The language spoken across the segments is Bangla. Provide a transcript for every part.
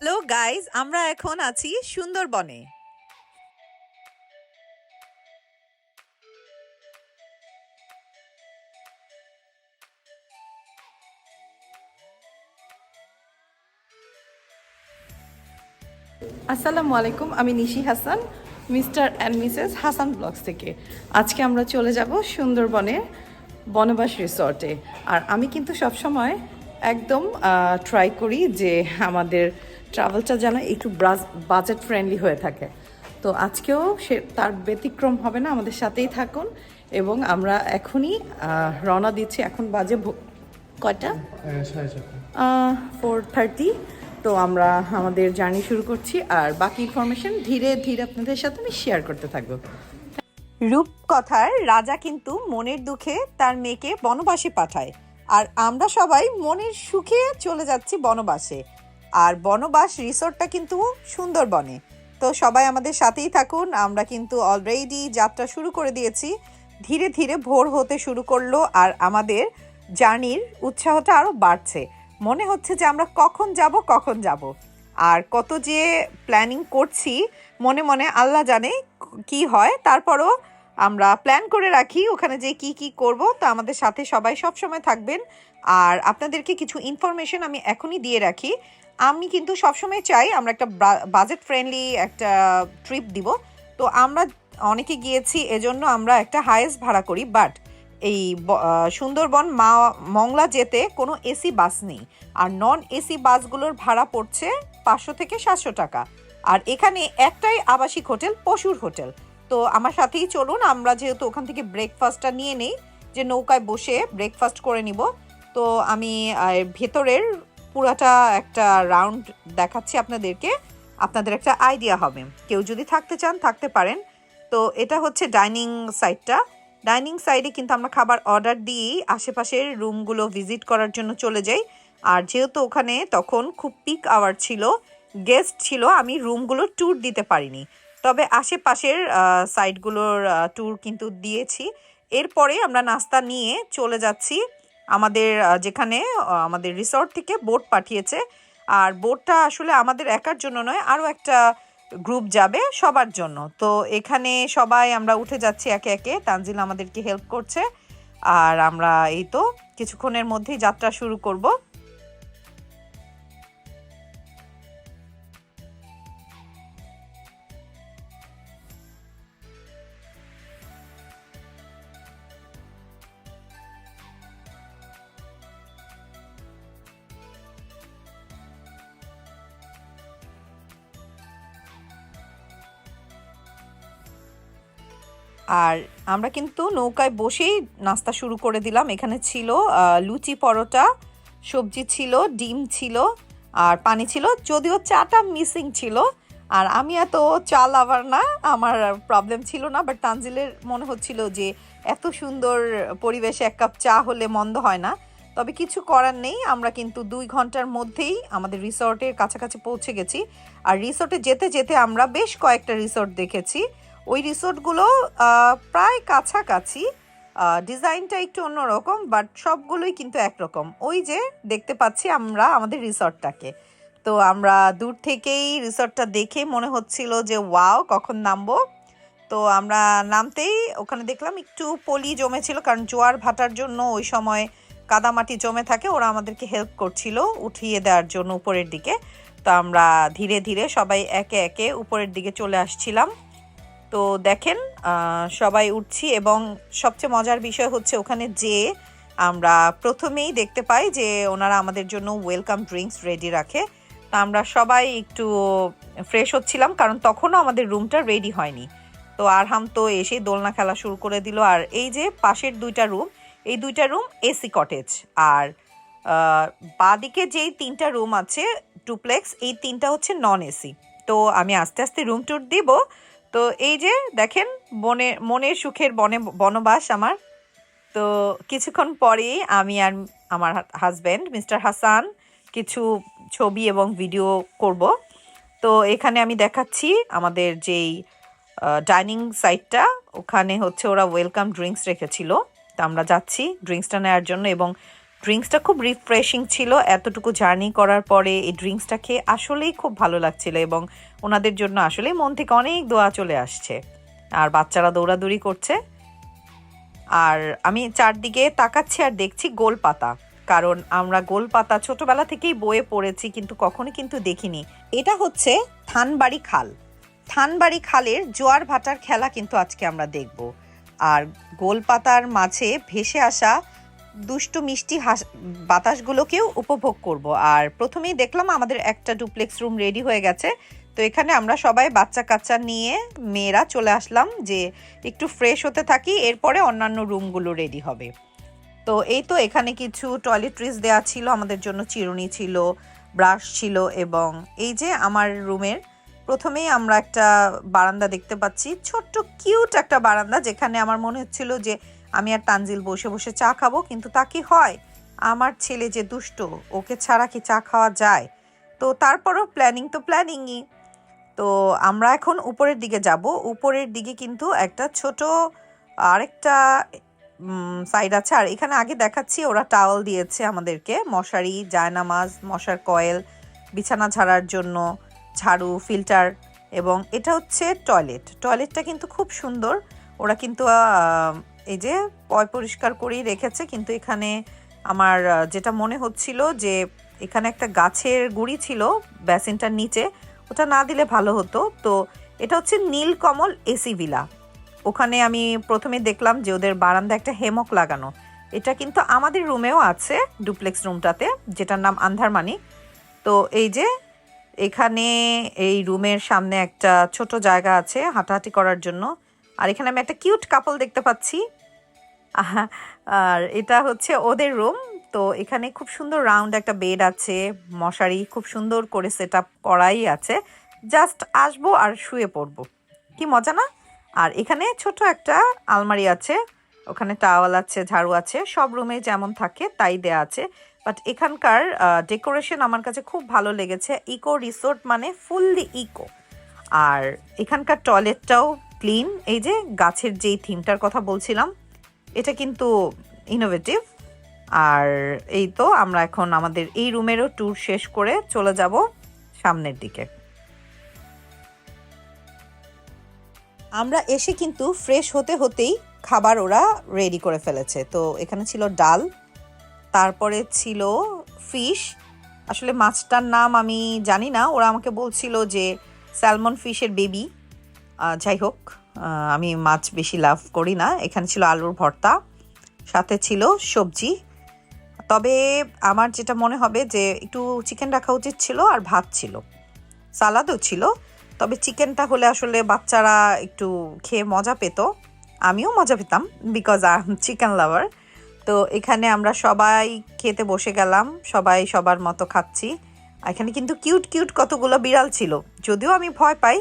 হ্যালো গাইজ আমরা এখন আছি সুন্দরবনে। আসসালামু আলাইকুম, আমি Nishi Hasan, Mr and Mrs Hasan blogs থেকে। আজকে আমরা চলে যাব সুন্দরবনে বনবাস রিসর্টে। আর আমি কিন্তু সবসময় একদম ট্রাই করি যে আমাদের ট্রাভেলটা যেন একটু বাজেট ফ্রেন্ডলি হয়ে থাকে। তো আজকেও সে তার ব্যতিক্রম হবে না আমাদের সাথেই থাকুন এবং আমরা এখনই রওনা দিচ্ছি এখন বাজে কয়টা? হ্যাঁ ফোর থার্টি তো আমরা আমাদের জার্নি শুরু করছি। আর বাকি ইনফরমেশন ধীরে ধীরে আপনাদের সাথে আমি শেয়ার করতে থাকব। রূপকথার রাজা কিন্তু মনের দুঃখে তার মেয়েকে বনবাসে পাঠায়। আর আমরা সবাই মনের সুখে চলে যাচ্ছি বনবাসে। আর বনবাস রিসোর্টটা কিন্তু সুন্দরবনে। তো সবাই আমাদের সাথেই থাকুন। আমরা কিন্তু অলরেডি যাত্রা শুরু করে দিয়েছি। ধীরে ধীরে ভোর হতে শুরু করল আর আমাদের জার্নির উৎসাহটা আরও বাড়ছে। মনে হচ্ছে যে আমরা কখন যাব কখন যাব। আর কত যে প্ল্যানিং করছি, মনে মনে আল্লাহ জানে কি হয়। তারপরও আমরা প্ল্যান করে রাখি ওখানে যে কি কি করব। তো আমাদের সাথে সবাই সব সময় থাকবেন। আর আপনাদেরকে কিছু ইনফরমেশন আমি এখনই দিয়ে রাখি। আমি কিন্তু সবসময় চাই আমরা একটা বাজেট ফ্রেন্ডলি একটা ট্রিপ দিব। তো আমরা অনেকে গিয়েছি, এজন্য আমরা একটা হায়েস্ট ভাড়া করি বাট এই সুন্দরবন, মা, মংলা যেতে কোনো এসি বাস নেই। আর নন এসি বাসগুলোর ভাড়া পড়ছে পাঁচশো থেকে সাতশো টাকা। আর এখানে একটাই আবাসিক হোটেল, পশুর হোটেল। তো আমার সাথেই চলুন, আমরা যেহেতু ওখান থেকে ব্রেকফাস্টটা নিয়ে নেই, যে নৌকায় বসে ব্রেকফাস্ট করে নিব। তো আমি ভেতরের পুরাটা একটা রাউন্ড দেখাচ্ছি আপনাদেরকে। আপনাদের একটা আইডিয়া হবে। কেউ যদি থাকতে চান, থাকতে পারেন। তো এটা হচ্ছে ডাইনিং সাইডটা ডাইনিং সাইডে কিন্তু আমরা খাবার অর্ডার দিয়েই আশেপাশের রুমগুলো ভিজিট করার জন্য চলে যাই। আর যেহেতু ওখানে তখন খুব পিক আওয়ার ছিল গেস্ট ছিল, আমি রুমগুলোর ট্যুর দিতে পারিনি। তবে আশেপাশের সাইডগুলোর ট্যুর কিন্তু দিয়েছি। এরপরে আমরা নাস্তা নিয়ে চলে যাচ্ছি। আমাদের যেখানে আমাদের রিসর্ট থেকে বোট পাঠিয়েছে। আর বোটটা আসলে আমাদের একার জন্য নয়, আরও একটা গ্রুপ যাবে সবার জন্য। তো এখানে সবাই আমরা উঠে যাচ্ছি একে একে। তানজিল আমাদেরকে হেল্প করছে। আর আমরা এই তো কিছুক্ষণের মধ্যেই যাত্রা শুরু করব। আর আমরা কিন্তু নৌকায় বসেই নাস্তা শুরু করে দিলাম। এখানে ছিল লুচি পরোটা, সবজি ছিল, ডিম ছিল আর পানি ছিল, যদিও চাটা মিসিং ছিল। আর আমি এত চাল আবার না, আমার প্রবলেম ছিল না বাট তানজিলের মনে হচ্ছিল যে এত সুন্দর পরিবেশে এক কাপ চা হলে মন্দ হয় না। তবে কিছু করার নেই, আমরা কিন্তু দুই ঘণ্টার মধ্যেই আমাদের রিসর্টের কাছাকাছি পৌঁছে গেছি। আর রিসর্টে যেতে যেতে আমরা বেশ কয়েকটা রিসর্ট দেখেছি। ওই রিসোর্টগুলো প্রায় কাছাকাছি। ডিজাইনটা একটু অন্যরকম, বাট সবগুলোই কিন্তু একরকম। ওই যে দেখতে পাচ্ছি আমরা আমাদের রিসর্টটাকে। তো আমরা দূর থেকেই রিসর্টটা দেখে মনে হচ্ছিল যে, ওয়াও, কখন নামবো? তো আমরা নামতেই ওখানে দেখলাম একটু পলি জমেছিল, কারণ জোয়ার ভাটার জন্য ওই সময় কাদামাটি জমে থাকে, ওরা আমাদেরকে হেল্প করছিল উঠিয়ে দেওয়ার জন্য উপরের দিকে। তো আমরা ধীরে ধীরে সবাই একে একে উপরের দিকে চলে আসছিলাম। তো দেখেন সবাই উঠছি এবং সবচেয়ে মজার বিষয় হচ্ছে ওখানে যে আমরা প্রথমেই দেখতে পাই যে ওনারা আমাদের জন্য ওয়েলকাম ড্রিঙ্কস রেডি রাখে। তা আমরা সবাই একটু ফ্রেশ হচ্ছিলাম কারণ তখনও আমাদের রুমটা রেডি হয়নি। তো আরহাম তো এসে দোলনা খেলা শুরু করে দিল। আর এই যে পাশের দুইটা রুম এই দুইটা রুম এসি কটেজ আর বাঁদিকে যেই তিনটা রুম আছে ডুপ্লেক্স এই তিনটা হচ্ছে নন এসি তো আমি আস্তে আস্তে রুম ট্যুর দিব। তো এই যে দেখেন, বনে, মনের সুখের বনে, বনবাস আমার। তো কিছুক্ষণ পরেই আমি আর আমার হাজব্যান্ড মিস্টার হাসান, কিছু ছবি এবং ভিডিও করব। তো এখানে আমি দেখাচ্ছি আমাদের যেই ডাইনিং সাইটটা। ওখানে হচ্ছে ওরা ওয়েলকাম ড্রিঙ্কস রেখেছিল। তো আমরা যাচ্ছি ড্রিঙ্কসটা নেওয়ার জন্য এবং ড্রিঙ্কসটা খুব রিফ্রেশিং ছিল। এতটুকু জার্নি করার পরে এই ড্রিঙ্কসটা খেয়ে আসলেই খুব ভালো লাগছিল এবং ওনাদের জন্য আসলেই মন থেকে অনেক দোয়া চলে আসছে। আর বাচ্চারা দৌড়াদৌড়ি করছে। আর আমি চারদিকে তাকাচ্ছি আর দেখছি গোল পাতা। কারণ আমরা গোল পাতা ছোটবেলা থেকেই বয়ে পড়েছি কিন্তু কখনো কিন্তু দেখিনি। এটা হচ্ছে থানবাড়ি খাল। থানবাড়ি খালের জোয়ার ভাটার খেলা কিন্তু আজকে আমরা দেখব। আর গোল পাতার মাঝে ভেসে আসা দুষ্টু মিষ্টি হাস বাতাসগুলোকেও উপভোগ করব। আর প্রথমেই দেখলাম আমাদের একটা ডুপ্লেক্স রুম রেডি হয়ে গেছে। তো এখানে আমরা সবাই বাচ্চা কাচ্চা নিয়ে মেয়েরা চলে আসলাম যে একটু ফ্রেশ হতে থাকি, এরপরে অন্যান্য রুমগুলো রেডি হবে। তো এই তো এখানে কিছু টয়লেট্রিজ দেওয়া ছিল, আমাদের জন্য চিরুনি ছিল ব্রাশ ছিল এবং এই যে আমার রুমের প্রথমেই আমরা একটা বারান্দা দেখতে পাচ্ছি, ছোট্ট কিউট একটা বারান্দা যেখানে আমার মনে হচ্ছিল যে আমি আর তানজিল বসে বসে চা খাব, কিন্তু তা কি হয়? আমার ছেলে যে দুষ্ট, ওকে ছাড়া কি চা খাওয়া যায়? তো তারপরও প্ল্যানিং তো প্ল্যানিংই তো আমরা এখন উপরের দিকে যাব। উপরের দিকে কিন্তু একটা ছোট আরেকটা সাইড আছে। আর এখানে আগে দেখাচ্ছি, ওরা টাওয়াল দিয়েছে আমাদেরকে। মশারি, জায়নামাজ, মশার কয়েল বিছানা ঝাড়ার জন্য ঝাড়ু ফিল্টার এবং এটা হচ্ছে টয়লেট টয়লেটটা কিন্তু খুব সুন্দর। ওরা কিন্তু এই যে পয় পরিষ্কার করেই রেখেছে। কিন্তু এখানে আমার যেটা মনে হচ্ছিল যে এখানে একটা গাছের গুড়ি ছিল বেসিনটার নিচে। ওটা না দিলে ভালো হতো। তো এটা হচ্ছে নীলকমল এসি ভিলা ওখানে আমি প্রথমে দেখলাম যে ওদের বারান্দা একটা হেমক লাগানো। এটা কিন্তু আমাদের রুমেও আছে ডুপ্লেক্স রুমটাতে, যেটার নাম আন্ধারমানি তো এই যে এখানে এই রুমের সামনে একটা ছোট জায়গা আছে হাঁটাহাঁটি করার জন্য। আর এখানে আমি একটা কিউট কাপল দেখতে পাচ্ছি। আর এটা হচ্ছে ওদের রুম। তো এখানে খুব সুন্দর রাউন্ড একটা বেড আছে, মশারি খুব সুন্দর করে সেট আপ করাই আছে। জাস্ট আসব আর শুয়ে পড়ব। কি মজা না? আর এখানে ছোট একটা আলমারি আছে, ওখানে টাওয়াল আছে, ঝাড়ু আছে, সব রুমে যেমন থাকে তাই দেয়া আছে। বাট এখানকার ডেকোরেশন আমার কাছে খুব ভালো লেগেছে। ইকো রিসোর্ট মানে ফুললি ইকো আর এখানকার টয়লেটটাও ক্লিন এই যে গাছের যেই থিমটার কথা বলছিলাম, এটা কিন্তু ইনোভেটিভ আর এই তো আমরা এখন আমাদের এই রুমেরও ট্যুর শেষ করে চলে যাব সামনের দিকে। আমরা এসে কিন্তু ফ্রেশ হতে হতেই খাবার ওরা রেডি করে ফেলেছে। তো এখানে ছিল ডাল, তারপরে ছিল ফিশ আসলে মাছটার নাম আমি জানি না, ওরা আমাকে বলছিল যে স্যালমন ফিশের বেবি যাই হোক আমি মাছ বেশি লাভ করি না। এখানে ছিল আলুর ভর্তা, সাথে ছিল সবজি। তবে আমার যেটা মনে হবে যে একটু চিকেন রাখা উচিত ছিল আর ভাত ছিল। সালাদও ছিল, তবে চিকেনটা হলে আসলে বাচ্চারা একটু খেয়ে মজা পেত। আমিও মজা পেতাম বিকজ আই চিকেন লাভার তো এখানে আমরা সবাই খেতে বসে গেলাম, সবাই সবার মতো খাচ্ছি। এখানে কিন্তু কিউট কিউট কতগুলো বিড়াল ছিল, যদিও আমি ভয় পাই।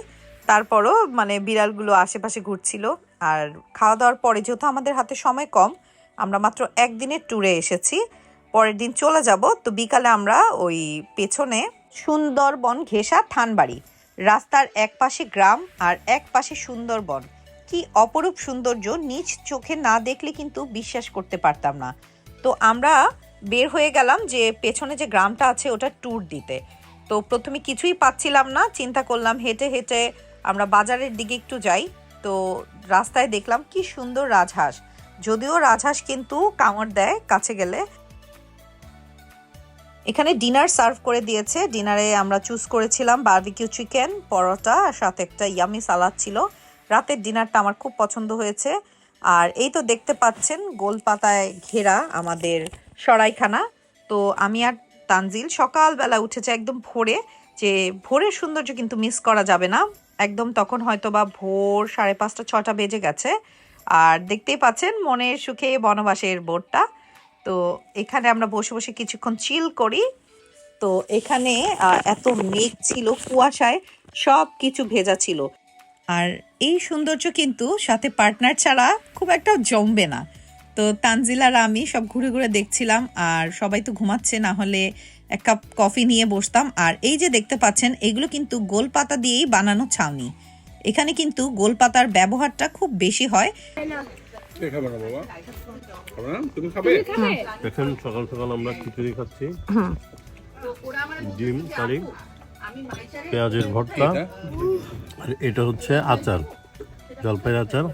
তারপরও মানে বিড়ালগুলো আশেপাশে ঘুরছিল। আর খাওয়া দাওয়ার পরে যেহেতু আমাদের হাতে সময় কম, আমরা মাত্র একদিনের ট্যুরে এসেছি। পরের দিন চলে যাব। তো বিকালে আমরা ওই পেছনে সুন্দরবন ঘেঁষা থানবাড়ি। রাস্তার এক পাশে গ্রাম আর এক পাশে সুন্দরবন। কি অপরূপ সৌন্দর্য নিজ চোখে না দেখলে কিন্তু বিশ্বাস করতে পারতাম না। তো আমরা বের হয়ে গেলাম যে পেছনে যে গ্রামটা আছে ওটা ট্যুর দিতে। তো প্রথমে কিছুই পাচ্ছিলাম না, চিন্তা করলাম হেঁটে হেঁটে আমরা বাজারের দিকে একটু যাই। তো রাস্তায় দেখলাম কি সুন্দর রাজহাঁস। যদিও রাজহাঁস কিন্তু কামড় দেয় কাছে গেলে। এখানে ডিনার সার্ভ করে দিয়েছে। ডিনারে আমরা চুজ করেছিলাম বারবিকিউ চিকেন, পরোটা, সাথে একটা ইয়ামি সালাদ ছিল। রাতের ডিনারটা আমার খুব পছন্দ হয়েছে। আর এই তো দেখতে পাচ্ছেন গোল পাতায় ঘেরা আমাদের সরাইখানা। তো আমি আর তানজিল সকালবেলা উঠেছে একদম ভোরে, যে ভোরের সৌন্দর্য কিন্তু মিস করা যাবে না। একদম তখন হয়তো বা ভোর সাড়ে পাঁচটা, ছটা বেজে গেছে। আর দেখতেই পাচ্ছেন মনের সুখে বনবাসের বোর্ডটা তো এখানে আমরা বসে বসে কিছুক্ষণ চিল করি। তো এখানে এত মেঘ ছিল, কুয়াশায় সব কিছু ভেজা ছিল। আর এই সৌন্দর্য কিন্তু সাথে পার্টনার ছাড়া খুব একটা জমবে না। তো তানজিল আর আমি সব ঘুরে ঘুরে দেখছিলাম, আর সবাই তো ঘুমাচ্ছে, না হলে এক কাপ কফি নিয়ে বসতাম। আর এই যে দেখতে পাচ্ছেন, এগুলো কিন্তু গোল পাতা দিয়েই বানানো ছাউনি। এখানে কিন্তু গোল পাতার ব্যবহারটা খুব বেশি হয়। কে খাবে না বাবা? খাবে না? তুমি খাবে? এখন সকাল সকাল আমরা খিচুড়ি খাচ্ছি। ডিম কারি পেঁয়াজের ভর্তা আর এটা হচ্ছে আচার জলপাইয়ের আচার।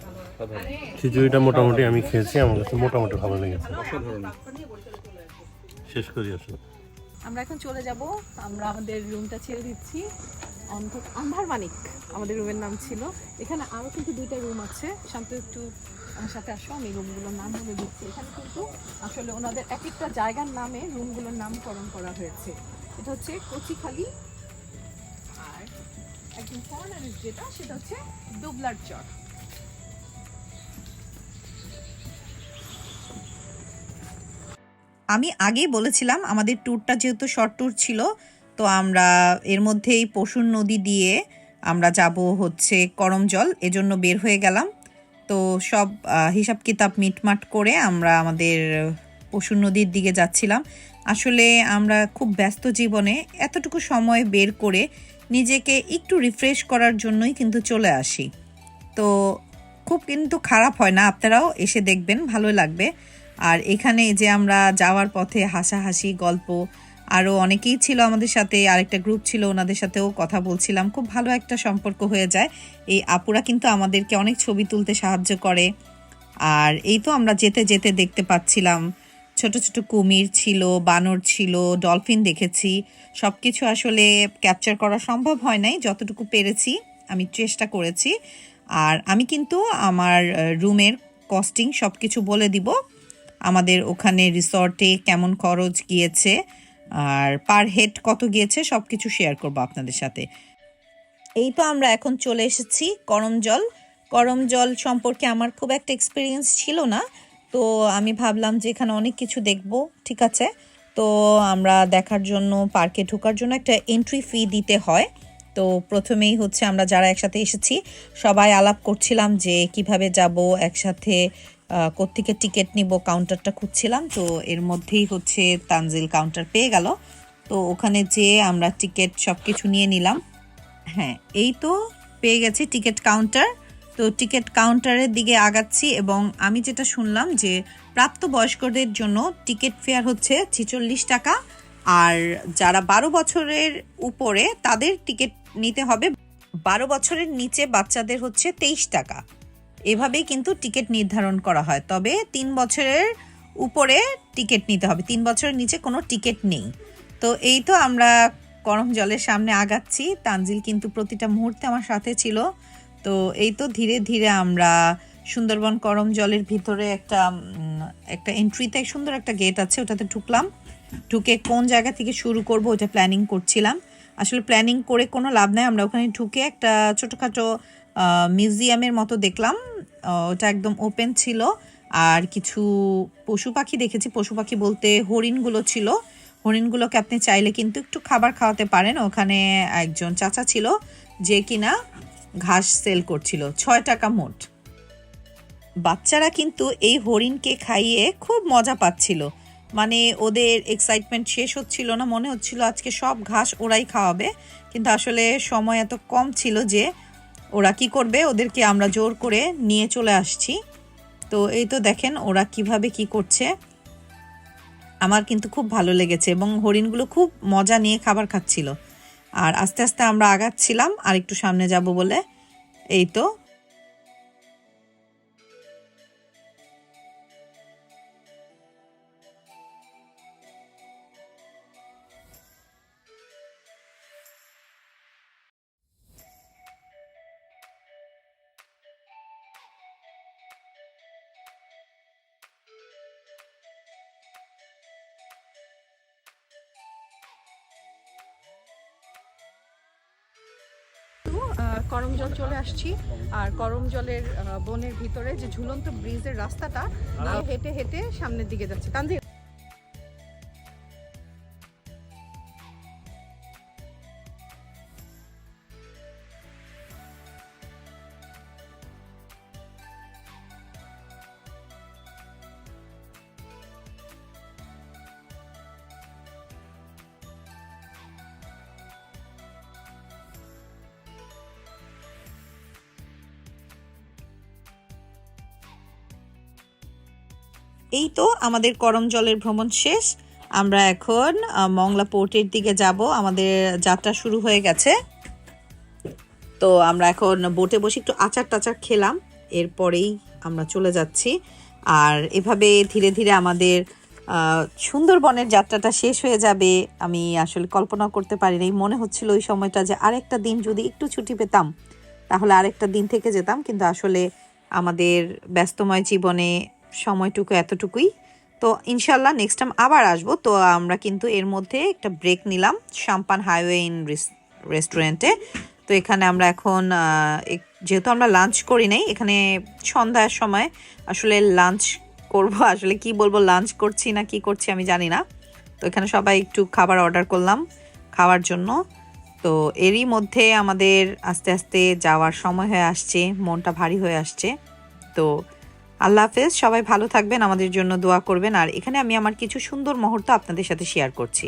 খিচুড়িটা মোটামুটি আমি খেয়েছি আমার কাছে মোটামুটি ভালো লেগেছে। অসাধারণ শেষ করি আসুন আমরা এখন চলে যাব। আমরা আমাদের রুমটা ছেড়ে দিচ্ছি। অন্ধ আন্ধার মানিক আমাদের রুমের নাম ছিল। এখানে আরও কিন্তু দুইটা রুম আছে। শান্ত একটু আমার সাথে আসো, আমি রুমগুলোর নাম বলে দিচ্ছি। এখানে কিন্তু আসলে ওনাদের এক একটা জায়গার নামে রুমগুলোর নামকরণ করা হয়েছে। এটা হচ্ছে কচিখালি আর একদম কর্নারের যেটা, সেটা হচ্ছে দুবলার চর। আমি আগেই বলেছিলাম, আমাদের ট্যুরটা যেহেতু শর্ট ট্যুর ছিল, তো আমরা এর মধ্যেই পশুর নদী দিয়ে আমরা যাব হচ্ছে করমজল, এজন্য বের হয়ে গেলাম। তো সব হিসাব কিতাব মিটমাট করে আমরা আমাদের পশুর নদীর দিকে যাচ্ছিলাম। আসলে আমরা খুব ব্যস্ত জীবনে এতটুকু সময় বের করে নিজেকে একটু রিফ্রেশ করার জন্যই কিন্তু চলে আসি। তো খুব কিন্তু খারাপ হয় না, আপনারাও এসে দেখবেন ভালো লাগবে। আর এখানে যে আমরা যাওয়ার পথে হাসাহাসি, গল্প আরও অনেকেই ছিল আমাদের সাথে, আরেকটা গ্রুপ ছিল ওনাদের সাথেও কথা বলছিলাম। খুব ভালো একটা সম্পর্ক হয়ে যায়। এই আপুরা কিন্তু আমাদেরকে অনেক ছবি তুলতে সাহায্য করে। আর এই তো আমরা যেতে যেতে দেখতে পাচ্ছিলাম। ছোট ছোট কুমির ছিল, বানর ছিল ডলফিন দেখেছি। সব কিছু আসলে ক্যাপচার করা সম্ভব হয় নাই, যতটুকু পেরেছি আমি চেষ্টা করেছি। আর আমি কিন্তু আমার রুমের কস্টিং সব কিছু বলে দিব। আমাদের ওখানে রিসর্টে কেমন খরচ গিয়েছে। আর পার হেড কত গিয়েছে সব কিছু শেয়ার করব আপনাদের সাথে। এই তো আমরা এখন চলে এসেছি করমজল করমজল সম্পর্কে আমার খুব একটা এক্সপিরিয়েন্স ছিল না। তো আমি ভাবলাম যে এখানে অনেক কিছু দেখব, ঠিক আছে? তো আমরা দেখার জন্য পার্কে ঢোকার জন্য একটা এন্ট্রি ফি দিতে হয়। তো প্রথমেই হচ্ছে আমরা যারা একসাথে এসেছি, সবাই আলাপ করছিলাম যে কীভাবে যাব, একসাথে কোত্থেকে টিকিট নিব কাউন্টারটা খুঁজছিলাম, তো এর মধ্যেই হচ্ছে তানজিল কাউন্টার পেয়ে গেল। তো ওখানে যেয়ে আমরা টিকিট সব কিছু নিয়ে নিলাম। হ্যাঁ এই তো পেয়ে গেছি টিকিট কাউন্টার তো টিকিট কাউন্টারের দিকে আগাচ্ছি এবং আমি যেটা শুনলাম যে প্রাপ্তবয়স্কদের জন্য টিকিট ফেয়ার হচ্ছে ছেচল্লিশ টাকা। আর যারা বারো বছরের উপরে তাদের টিকিট নিতে হবে, বারো বছরের নিচে বাচ্চাদের হচ্ছে তেইশ টাকা। এভাবেই কিন্তু টিকিট নির্ধারণ করা হয়। তবে তিন বছরের উপরে টিকিট নিতে হবে। তিন বছরের নিচে কোনো টিকিট নেই। তো এই তো আমরা গরম জলের সামনে আগাচ্ছি। তানজিল কিন্তু প্রতিটা মুহূর্তে আমার সাথে ছিল। তো এই তো ধীরে ধীরে আমরা সুন্দরবন করম জলের ভিতরে একটা একটা এন্ট্রিতে সুন্দর একটা গেট আছে, ওটাতে ঢুকলাম। ঢুকে কোন জায়গা থেকে শুরু করব ওটা প্ল্যানিং করছিলাম। আসলে প্ল্যানিং করে কোনো লাভ নাই। আমরা ওখানে ঢুকে একটা ছোটোখাটো মিউজিয়ামের মতো দেখলাম। ওটা একদম ওপেন ছিল। আর কিছু পশু পাখি দেখেছি। পশু পাখি বলতে হরিণগুলো ছিল। হরিণগুলোকে আপনি চাইলে কিন্তু একটু খাবার খাওয়াতে পারেন। ওখানে একজন চাচা ছিল যে কিনা ঘাস সেল করছিল। ছয় টাকা মোট। বাচ্চারা কিন্তু এই হরিণকে খাইয়ে খুব মজা পাচ্ছিল। মানে ওদের এক্সাইটমেন্ট শেষ হচ্ছিল না, মনে হচ্ছিল আজকে সব ঘাস ওরাই খাওয়াবে। কিন্তু আসলে সময় এত কম ছিল যে ওরা কি করবে? ওদেরকে আমরা জোর করে নিয়ে চলে আসছি। তো এই তো দেখেন ওরা কীভাবে কি করছে। আমার কিন্তু খুব ভালো লেগেছে এবং হরিণগুলো খুব মজা নিয়ে খাবার খাচ্ছিল। আর আস্তে আস্তে আমরা আগাচ্ছিলাম। আর একটু সামনে যাব বলে। এই তো তো জল চলে আসছি। আর করম জলের বনের ভিতরে যে ঝুলন্ত ব্রিজের রাস্তাটা হেঁটে হেঁটে সামনের দিকে যাচ্ছে। তানজিল এই তো আমাদের করম জলের ভ্রমণ শেষ। আমরা এখন মংলা পোর্টের দিকে যাব। আমাদের যাত্রা শুরু হয়ে গেছে। তো আমরা এখন বোটে বসে একটু আচার টাচার খেলাম। এরপরেই আমরা চলে যাচ্ছি। আর এভাবে ধীরে ধীরে আমাদের সুন্দরবনের যাত্রাটা শেষ হয়ে যাবে। আমি আসলে কল্পনা করতে পারি পারিনি। মনে হচ্ছিল ওই সময়টা যে আরেকটা দিন যদি একটু ছুটি পেতাম, তাহলে আরেকটা দিন থেকে যেতাম। কিন্তু আসলে আমাদের ব্যস্তময় জীবনে সময়টুকু এতটুকুই। তো ইনশাল্লাহ নেক্সট টাইম আবার আসব। তো আমরা কিন্তু এর মধ্যে একটা ব্রেক নিলাম শাম্পান হাইওয়ে ইন রেস্টুরেন্টে তো এখানে আমরা এখন যেহেতু আমরা লাঞ্চ করি নাই, এখানে সন্ধ্যার সময় আসলে লাঞ্চ করব। আসলে কি বলব লাঞ্চ করছি না কি করছি আমি জানি না। তো এখানে সবাই একটু খাবার অর্ডার করলাম খাওয়ার জন্য। তো এরই মধ্যে আমাদের আস্তে আস্তে যাওয়ার সময় হয়ে আসছে, মনটা ভারী হয়ে আসছে। তো আল্লাহ হাফেজ, সবাই ভালো থাকবেন, আমাদের জন্য দোয়া করবেন। আর এখানে আমি আমার কিছু সুন্দর মুহূর্ত আপনাদের সাথে শেয়ার করছি।